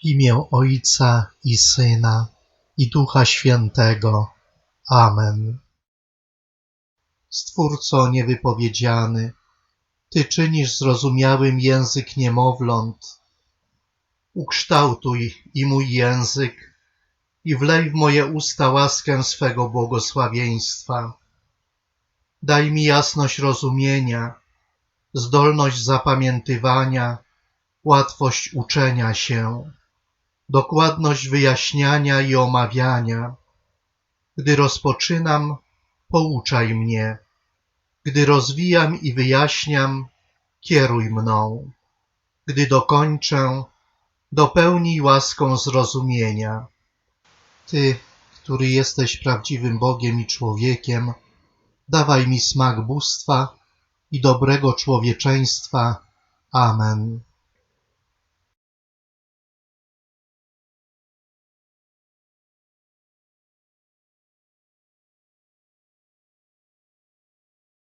W imię Ojca i Syna i Ducha Świętego. Amen. Stwórco niewypowiedziany, Ty czynisz zrozumiałym język niemowląt. Ukształtuj i mój język i wlej w moje usta łaskę swego błogosławieństwa. Daj mi jasność rozumienia, zdolność zapamiętywania, łatwość uczenia się, dokładność wyjaśniania i omawiania. Gdy rozpoczynam, pouczaj mnie. Gdy rozwijam i wyjaśniam, kieruj mną. Gdy dokończę, dopełnij łaską zrozumienia. Ty, który jesteś prawdziwym Bogiem i człowiekiem, dawaj mi smak bóstwa i dobrego człowieczeństwa. Amen.